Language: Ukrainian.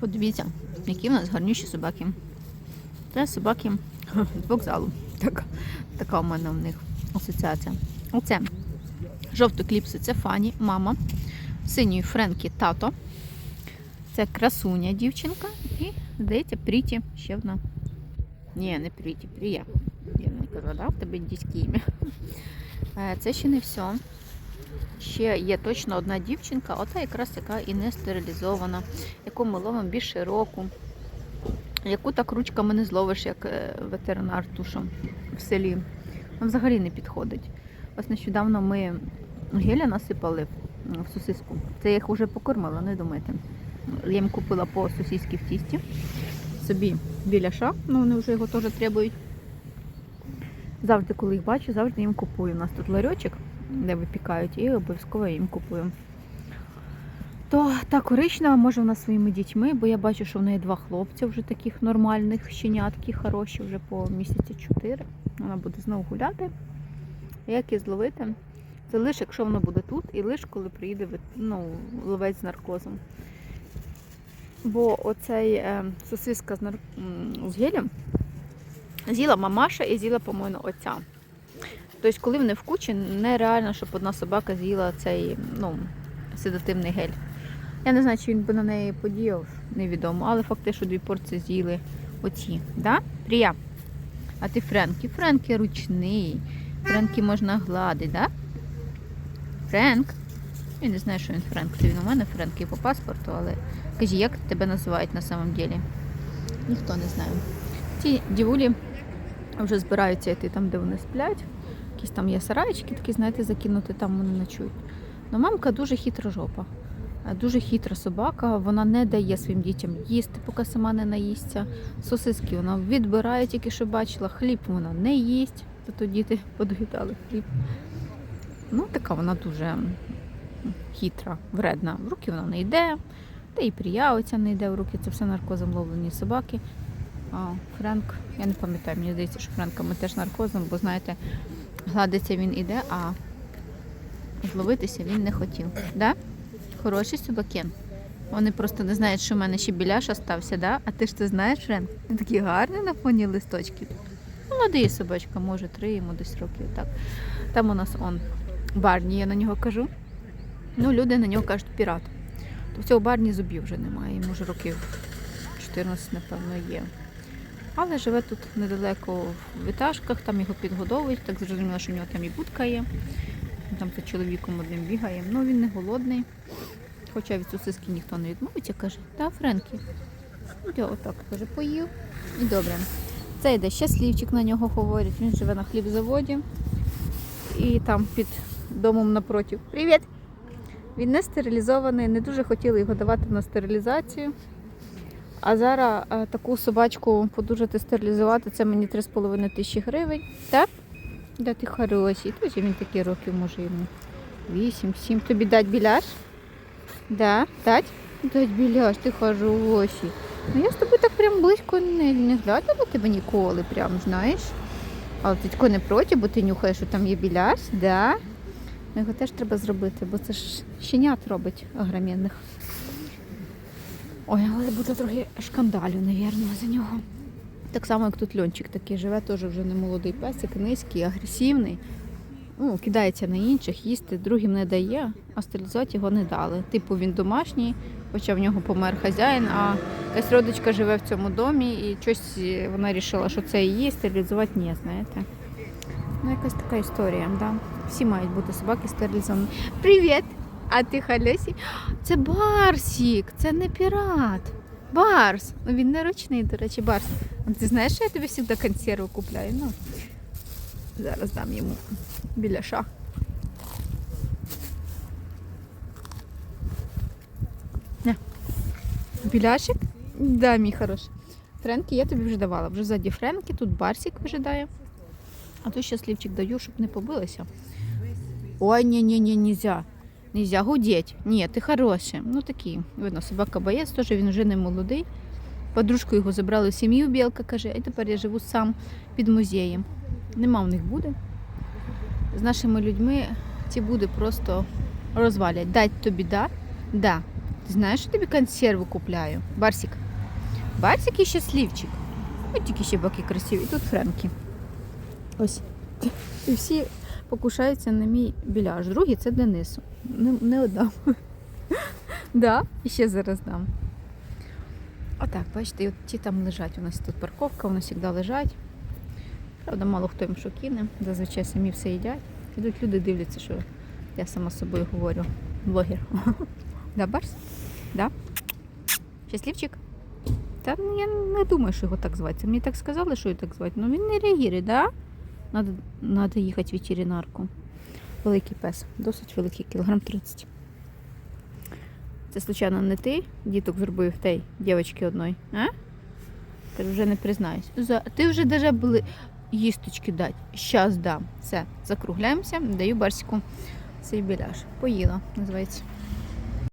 Подивіться, які в нас гарніші собаки. Це собаки з вокзалу. Так, така у мене в них асоціація. Оце жовті кліпси це Фані, мама. Синьої Френкі тато. Це красуня дівчинка. І, здається, Пріті ще одна. Ні, не Пріті, Прія. Я не казала, да? в тебе індійське ім'я. Е, Це ще не все. Ще є точно одна дівчинка, ота якраз яка і не стерилізована, яку ми ловимо більше року, яку так ручками не зловиш, як е, ветеринар тушом в селі. Вона взагалі не підходить. Ось нещодавно ми геля насипали в сосиску. Це я їх вже покормила, не думайте. Я їм купила по сосиски в тісті. Собі біляша, ну вони вже його теж требують. Завжди, коли їх бачу, завжди їм купую. У нас тут ларьочок, де випікають, і обов'язково їм купую. То та коричнева може вона своїми дітьми, бо я бачу, що в неї два хлопця вже таких нормальних, щенятки, хороші, вже по місяці чотири. Вона буде знову гуляти. Як її зловити? Це лише якщо вона буде тут, і лише коли приїде ну, ловець з наркозом. Бо оцей е, сосиска з, нар... з гелем з'їла мамаша і з'їла, по-моєму, оця. Тобто, коли вони в кучі, нереально, щоб одна собака з'їла цей ну, седативний гель. Я не знаю, чи він би на неї подіяв, невідомо, але факт те, що дві порції з'їли оці. Да? Прія. А ти Френкі? Френкі ручний. Френкі можна гладити, да? Френк. Я не знаю, що він Френк. Це він у мене Френкі по паспорту, але кажи, як тебе називають на самом деле? Ніхто не знає. Ці дівулі вже збираються йти там, де вони сплять. Якісь там є сарайчики, такі, знаєте, закинути, там вони ночують. Ну, мамка дуже хитра жопа. Е, Дуже хитра собака, вона не дає своїм дітям їсти, поки сама не наїсться. Сосиски вона відбирає, тільки що бачила, хліб вона не їсть. Зато діти подоїдали хліб. Ну, така вона дуже хитра, вредна. В руки вона не йде, та і прия оця не йде в руки. Це все наркозом ловлені собаки. А, Френк, я не пам'ятаю, мені здається, що Френками теж наркозом, бо знаєте, гладиться він іде, а зловитися він не хотів. Да? Хороші собаки. Вони просто не знають, що в мене ще біляш остався, да? а ти ж ти знаєш, Френк? Він такий на фоні листочків. Молодий собачка, може, три йому десь років. Так. Там у нас он Барні, я на нього кажу. Ну, люди на нього кажуть пірат. То в цього Барні зубів вже немає, йому вже років 14, напевно, є. Але живе тут недалеко в етажках, там його підгодовують, так зрозуміло, що в нього там і будка є. Там за чоловіком одним бігає. Ну він не голодний. Хоча від сосиски ніхто не відмовиться, каже, та Френкі. Я отак каже, поїв і добре. Це йде щасливчик на нього говорять. Він живе на хлібзаводі. І там під домом напротив. Привіт! Він не стерилізований, не дуже хотіли його давати на стерилізацію. А зараз е, таку собачку подужати стерилізувати, це мені 3,5 тисячі гривень. Так? Да ти хороший. Тоже він такі років може йому. 8, 7. Тобі дать біляш? Да, дать? Дать біляш, ти хороший. Ну я з тобою так прям близько не, не глядала тебе ніколи, прям, знаєш. Але ти не проти, бо ти нюхаєш, що там є біляш, да? Ну, Його теж треба зробити, бо це ж щенят робить огроменних. Ой, але буде трохи шкандалю, напевно, за нього. Так само, як тут льончик такий живе, теж вже не молодий песик, низький, агресивний. Ну, кидається на інших, їсти, другим не дає, а стерилізувати його не дали. Типу він домашній, хоча в нього помер хазяїн, а якась родичка живе в цьому домі і щось вона вирішила, що це її, стерилізувати ні, знаєте. Ну, якась така історія, да. Всі мають бути собаки стерилізовані. Привіт! А ти халюсі? Це Барсік, це не пірат. Барс. Ну він не ручний, до речі, Барс. А Ти знаєш, що я тобі завжди консерву купляю? Ну, зараз дам йому біляша. Не. Біляшик? Да, мій хороший. Френкі я тобі вже давала. Вже ззаді Френкі, тут Барсік вижидає. А тут щасливчик даю, щоб не побилися. Ой, ні-ні-ні, нельзя. Нельзя гудеть. Ні, ти хороший. Ну такий. Видно, собака боєць, теж він вже не молодий. Подружку його забрали в сім'ю, білка каже, а тепер я живу сам під музеєм. Нема в них буде. З нашими людьми ці буде просто розвалять. Дать тобі да? Да. Ти знаєш, що тобі консерву купляю? Барсик. Барсик і щасливчик. Ось тільки ще баки красиві. І тут Френкі. Ось. І всі покушаються на мій біляж. Другий це Денису. Не, не отдам. да, і ще зараз дам. Отак, бачите, от ті там лежать. У нас тут парковка, вони завжди лежать. Правда, мало хто їм що кине. Зазвичай самі все їдять. Ідуть люди дивляться, що я сама з собою говорю. Блогер. Да, Барс? Да? Щасливчик? Та ну, я не думаю, що його так звати. Мені так сказали, що його так звати. Ну він не реагує, да? Надо, надо їхати в ветеринарку. Великий пес, досить великий, кілограм 30. Це, случайно, не ти діток зробив tej дівчинки одної, а? Ти вже не признаюсь. За... Ти вже даже були їсточки дати. Щас дам. Все, закругляємося, даю барсику цей біляш. Поїла, називається.